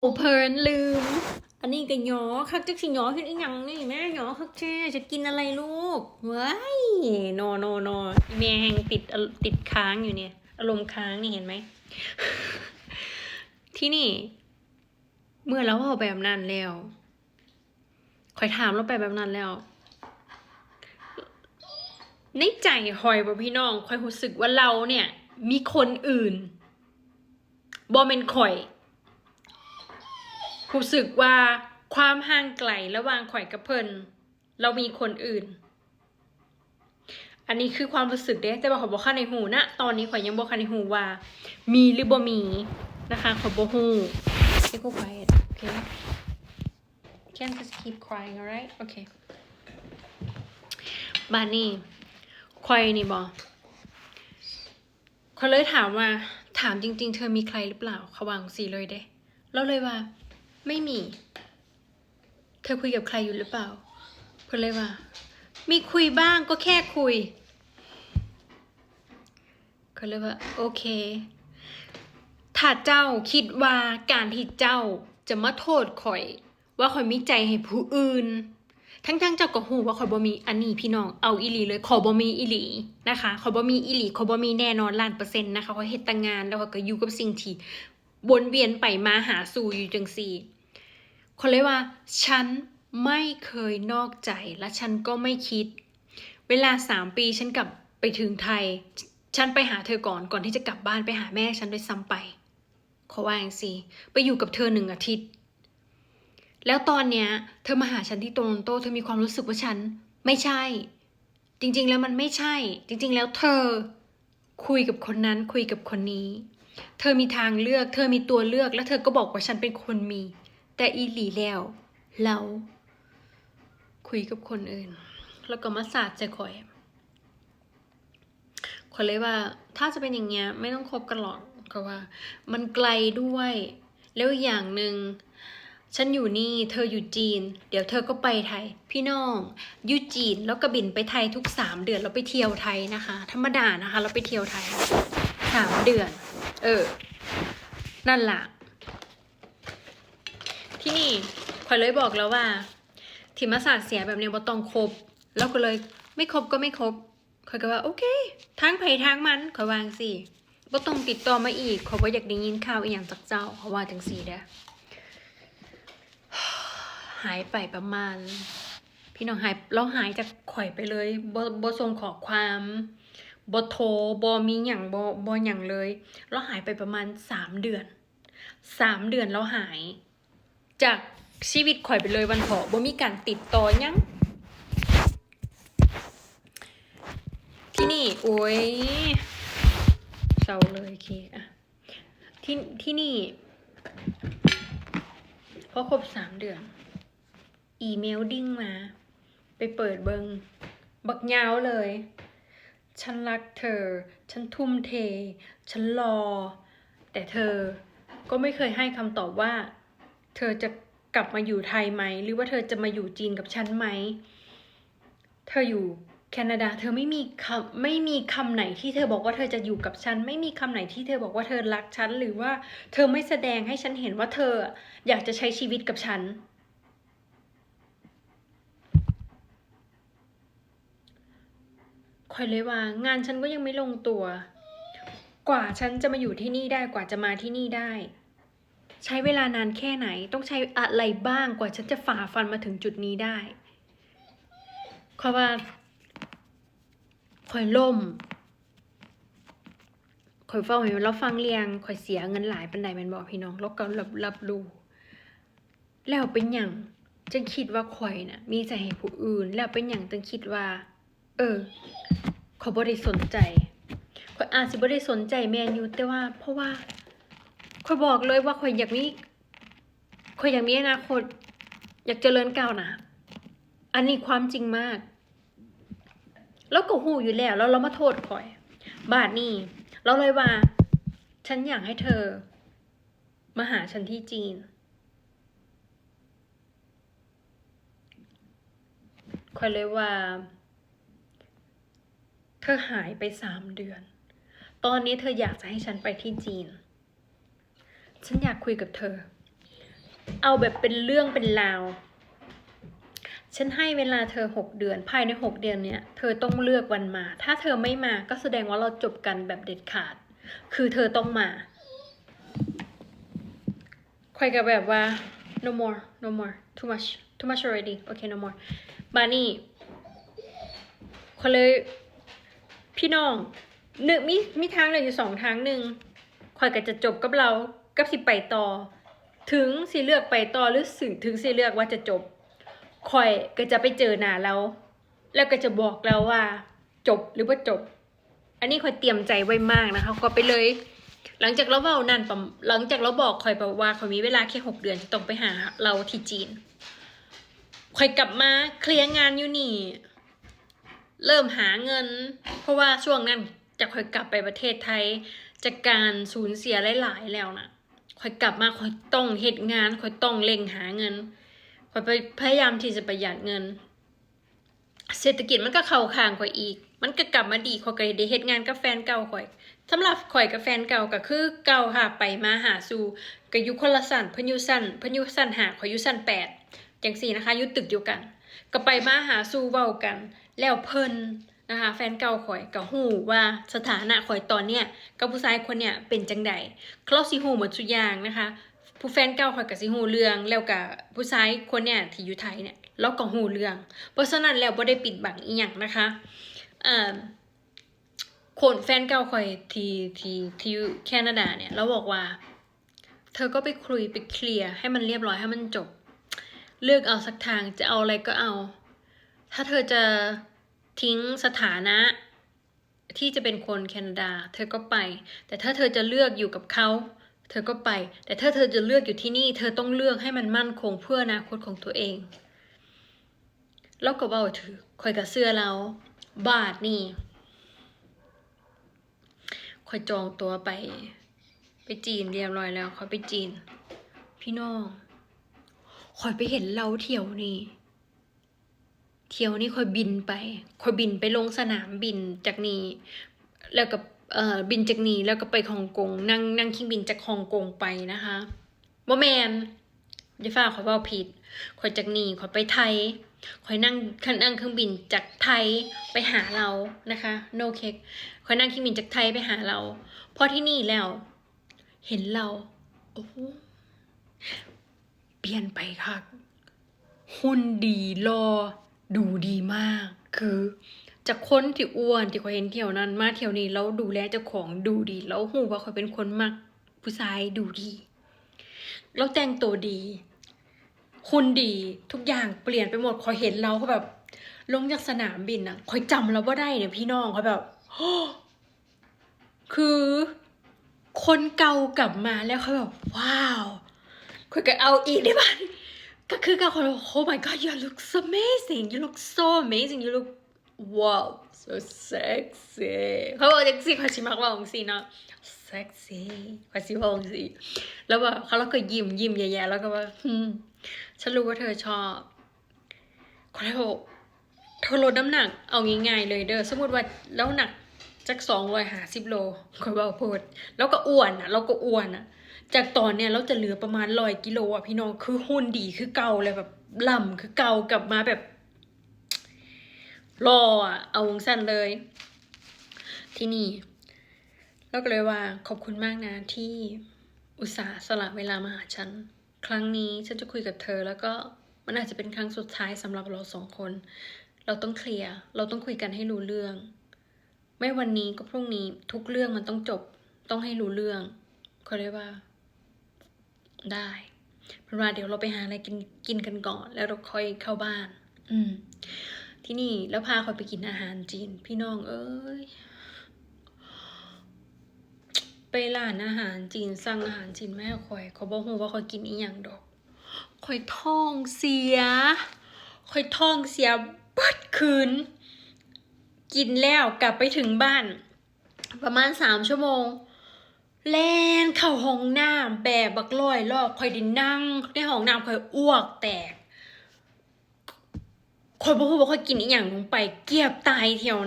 โอเพลินลืม อันนี้ก็ยอคักจักสิยอขึ้นอีหยังนี่แม่ยอคักแช่จะกินอะไรลูกว้ายนอนอนอแมงติดติดค้างอยู่เนี่ย อารมณ์ค้างนี่เห็นไหม ที่นี่ เมื่อเราเอาแบบนั้นแล้วคอยถามเราไปแบบนั้นแล้ว ในใจคอยบ่พี่น้องคอยรู้สึกว่าเราเนี่ย มีคนอื่นบอเมนข่อย รู้สึกว่าความห่างไกลระหว่างข่อยกับเพิ่นเรามีคนอื่น อันนี้คือความรู้สึกเด้แต่ว่าขอยบอกข้าในหูนะ ตอนนี้ข่อยยังบอกข้าในหูว่า มีหรือบ่มีนะคะขอยบอกหู Stay quiet okay can just keep crying alright okay บานนี่ข่อยนี่บอข่อยเลยถามว่า ถามจริง ๆ เธอมีใครหรือเปล่าเขาวางสีเลยเด้แล้วเลยว่า ไม่มี เธอคุยกับใครอยู่หรือเปล่าเพื่อนเลยว่า มีคุยบ้างก็แค่คุยเขาเลยว่า โอเค ถ้าเจ้าคิดว่าการที่เจ้าจะมาโทษข่อย ว่าข่อยมีใจให้ผู้อื่น ทั้งๆเจ้าก็หูว่าข่อยบ่มีอันนี้พี่น้องเอาอีหลีเลยขอบ่มีอีหลีนะคะขอบ่มีอีหลีขอบ่มีแน่นอนล้านเปอร์เซ็นต์นะคะข่อยเฮ็ดแต่งงานแล้วข่อยก็อยู่กับสิ่งที่วนเวียนไปมาหาสู่อยู่จังซี่ คนเลยว่า ฉันไม่เคยนอกใจและฉันก็ไม่คิด เวลาสามปีฉันกลับไปถึงไทย ฉันไปหาเธอก่อนก่อนที่จะกลับบ้านไปหาแม่ฉันด้วยซ้ำไปเขาว่าอย่างสิไปอยู่กับเธอหนึ่งอาทิตย์ แล้วตอนเนี้ย เธอมาหาฉันที่โตรอนโต เธอมีความรู้สึกว่าฉัน ไม่ใช่ จริง ๆ แล้วมันไม่ใช่ จริง ๆ แล้วเธอคุยกับคนนั้นคุยกับคนนี้ เธอมีทางเลือก เธอมีตัวเลือก แล้วเธอก็บอกว่าฉันเป็นคนมี แต่อีหลีแล้ว เรา คุยกับคนอื่น แล้วก็มาสาดใจข่อยขอยเลยว่า ถ้าจะเป็นอย่างเงี้ย ไม่ต้องคบกันหรอกก็ว่า มันไกลด้วย แล้วอย่างหนึ่งฉันอยู่นี่ เธออยู่จีน เดี๋ยวเธอก็ไปไทย พี่น้องอยู่จีนแล้วก็บินไปไทยทุกสามเดือนเราไปเที่ยวไทยนะคะ ธรรมดานะคะ เราไปเที่ยวไทยสามเดือน เออ นั่นแหละ ที่นี่ข่อยเลยบอกแล้วว่าที่มาสาดเสียแบบเนี้ยบ่ต้องครบ แล้วก็เลยไม่ครบก็ไม่ครบข่อยก็ว่าโอเคทางไผทางมันข่อยวางสิบ่ต้องติดต่อมาอีกข่อยบ่อยากได้ยินข่าวอีหยังจากเจ้าขาว่าจังซี่เด้อหายไปประมาณ พี่น้องหายเราหายจากข่อยไปเลยบ่บ่ส่งขอความบ่โทรบ่มีหยังบ่บ่หยังเลย เราหายไปประมาณสามเดือนสามเดือนเราหาย จากชีวิตข่อยไปเลยวันเถาะบ่มีการติดต่อยังที่นี่โอ้ยเศร้าเลยเคอะที่ที่นี่พอครบสามเดือน อีเมลดิ้งมา ไปเปิดเบิง บักยาวเลย ฉันรักเธอ ฉันทุ่มเท ฉันรอ แต่เธอก็ไม่เคยให้คำตอบว่า เธอจะกลับมาอยู่ไทยไหม หรือว่าเธอจะมาอยู่จีนกับฉันไหม เธออยู่แคนาดา เธอไม่มีคำไม่มีคำไหนที่เธอบอกว่าเธอจะอยู่กับฉัน ไม่มีคำไหนที่เธอบอกว่าเธอรักฉัน หรือว่าเธอไม่แสดงให้ฉันเห็นว่าเธออยากจะใช้ชีวิตกับฉัน คอยเลยว่างานฉันก็ยังไม่ลงตัว กว่าฉันจะมาอยู่ที่นี่ได้กว่าจะมาที่นี่ได้ ใช้เวลานานแค่ไหน ต้องใช้อะไรบ้างกว่าฉันจะฝ่าฟันมาถึงจุดนี้ได้คอยว่าคอยล่มคอยเฝ้าเห็นเราฟังเรียงคอยเสียเงินหลายปันใดแมันบอกพี่น้องแล้วก็รับรับรู้แล้วเป็นอย่างจึงคิดว่าข่อยน่ะ มีใจให้ผู้อื่น แล้วเป็นอย่างจึงคิดว่า เออขอยบ่ได้สนใจข่อยอาจสิบ่ได้สนใจแมนอยู่แต่ว่า เพราะว่า ข่อยบอกเลยว่าข่อยอยากมีข่อยอยากมีอนาคต อยากเจริญก้าวหน้าอันนี้ความจริงมาก แล้วก็หูอยู่แล้วแล้วเรามาโทษข่อย บาทนี่เราเลยว่า ฉันอยากให้เธอ มาหาฉันที่จีนข่อยเลยว่า เธอหายไปสามเดือน ตอนนี้เธออยากจะให้ฉันไปที่จีน ฉันอยากคุยกับเธอ เอาแบบเป็นเรื่องเป็นราว ฉันให้เวลาเธอหกเดือน ภายในหกเดือนเนี้ยเธอต้องเลือกวันมา ถ้าเธอไม่มาก็แสดงว่าเราจบกันแบบเด็ดขาด คือเธอต้องมาคอยกับแบบว่า no more no more too much too much already okay no more บานี่คนเลยพี่น้องหนึ่งมีมีทางเลยอยู่สองทางหนึ่งคอยก็จะจบกับเรา กับสิไปต่อ ถึงสิเลือกไปต่อหรือสึงถึงสิเลือกว่าจะจบคอยก็จะไปเจอหน้าเรา แล้วก็จะบอกเราว่า จบหรือว่าจบ อันนี้คอยเตรียมใจไว้มากนะคะก็ไปเลย หลังจากเราเว้านั่นหลังจากเราบอกคอยบอกว่าคอยมีเวลาแค่หกเดือนต้องไปหาเราที่จีนคอยกลับมาเคลียร์งานอยู่นี่ เริ่มหาเงิน เพราะว่าช่วงนั้นจะคอยกลับไปประเทศไทยจากการสูญเสียหลาย ๆ แล้วนะ คอยกลับมาคอยต้องเหตุงานคอยต้องเร่งหาเงินคอยไปพยายามที่จะประหยัดเงิน เศรษฐกิจมันก็เข้าข้างข่อยอีก มันก็กลับมาดีข่อยก็ได้เฮ็ดงานกับแฟนเก่าข่อยสำหรับข่อยกับแฟนเก่าก็คือเก่าค่ะไปมาหาสู่ก็อยู่คนละสั้นเพิ่นยู่สั้นเพิ่นยู่สั้นหาข่อยอยู่สั้นแปดจังสี่นะคะอยู่ตึกเดียวกัน ก็ไปมาหาสู่เว้ากัน แล้วเพิ่น นะคะแฟนเก่าข่อยก็ฮู้ว่าสถานะข่อยตอนเนี้ยกับผู้ชายคนเนี้ยเป็นจังใดเขาสิฮู้หมดทุกอย่างนะคะผู้แฟนเก่าข่อยก็สิฮู้เรื่องแล้วก็ผู้ชายคนเนี้ยที่อยู่ไทยเนี่ยเราก็ฮู้เรื่อง เพราะฉะนั้นแล้วบ่ได้ปิดบังอีหยังนะคะเอ่อคนแฟนเก่าข่อยที่ที่ที่อยู่แคนาดาเนี่ยเราบอกว่า เธอก็ไปคุยไปเคลียร์ให้มันเรียบร้อยให้มันจบ เลือกเอาสักทางจะเอาอะไรก็เอา ถ้าเธอจะ ทิ้งสถานะที่จะเป็นคนแคนาดา เธอก็ไป แต่ถ้าเธอจะเลือกอยู่กับเขา เธอก็ไป แต่ถ้าเธอจะเลือกอยู่ที่นี่ เธอต้องเลือกให้มันมั่นคงเพื่ออนาคตของตัวเอง แล้วก็เว่าถือคอยกับเสื้อเราบาทนี่คอยจองตัวไป ไปจีนเรียบร้อยแล้วคอยไปจีน พี่น้องคอยไปเห็นเราเที่ยวนี่ เที่ยวนี่คอยบินไปคอยบินไปลงสนามบินจากนี้ แล้วก็เอ่อบินจากนี้แล้วก็ไปฮ่องกงนั่งนั่งเครื่องบินจากฮ่องกงไปนะคะบ่แมนอย่าฟ้าขอยเว้าผิดขอยจากนี้ขอยไปไทยขอยนั่งคันนั่งเครื่องบินจากไทยไปหาเรานะคะ no cake ขอยนั่งเครื่องบินจากไทยไปหาเราพอที่นี่แล้ว เห็นเราโอ้เปลี่ยนไปค่ะหุ่นดีรอ ดูดีมาก คือจากคนที่อ้วนที่เขาเห็นเที่ยวนั้น มาเที่ยวนี้แล้วดูแลเจ้าของดูดี แล้วหูว่าเขาเป็นคนมักผู้ชายดูดี แล้วแต่งตัวดีหุ่นดีทุกอย่างเปลี่ยนไปหมดคอยเห็นเราเขาแบบ ลงจากสนามบินอะคอยจำเราว่าได้เนี่ยพี่น้องเขาแบบคือ คนเก่ากลับมาแล้วเขาแบบว้าวคอยก็เอาอีกได้ปะ ก็คือกับคนบอก oh my god you look so amazing you look so amazing you look wow so sexy เขาบอกจังสิเขาชิมักว่าองสิเนาะ sexy เขาชิว่าองสิแล้วแบบเขาแล้วก็ยิ้มยิ้มแย่ๆแล้วก็ว่าฉันรู้ว่าเธอชอบเขาเลยบอกเธอลดน้ำหนัก เอาง่ายๆเลยเด้อสมมติว่าแล้วหนักจักสองร้อยห้าสิบโลเขาบอกพูดแล้วก็อ้วนอะ แล้วก็อ้วนอะ จากตอนเนี้ยเราจะเหลือประมาณร้อยกิโลอะพี่น้องคือหุ่นดีคือเก่าเลยแบบล่ำคือเก่ากลับมาแบบรออะเอาวงสั้นเลย ที่นี่เราก็เลยว่าขอบคุณมากนะที่อุตส่าห์สละเวลามาหาฉัน ครั้งนี้ฉันจะคุยกับเธอ แล้วก็มันอาจจะเป็นครั้งสุดท้ายสำหรับเราสองคน เราต้องเคลียร์เราต้องคุยกันให้รู้เรื่อง ไม่วันนี้ก็พรุ่งนี้ทุกเรื่องมันต้องจบต้องให้รู้เรื่องเขาเรียกว่า ได้เพราะว่าเดี๋ยวเราไปหาอะไรกินกินกันก่อน แล้วเราค่อยเข้าบ้าน อืม ที่นี่แล้วพาคอยไปกินอาหารจีน พี่น้องเอ้ยไปร้านอาหารจีนสั่งอาหารจีนแม่คอยเขาบอกฮูว่าคอยกินอีหยังดอกคอยท้องเสียคอยท้องเสียเบิดคืน กินแล้วกลับไปถึงบ้าน ประมาณสามชั่วโมง แล่นเข้าห้องน้ำแบบบักลอยรอบคอยดินนั่งในห้องน้ำคอยอ้วกแตกคอยบอกว่าคอยกินอีหยังลงไปเกียบตายเที่ยวนะ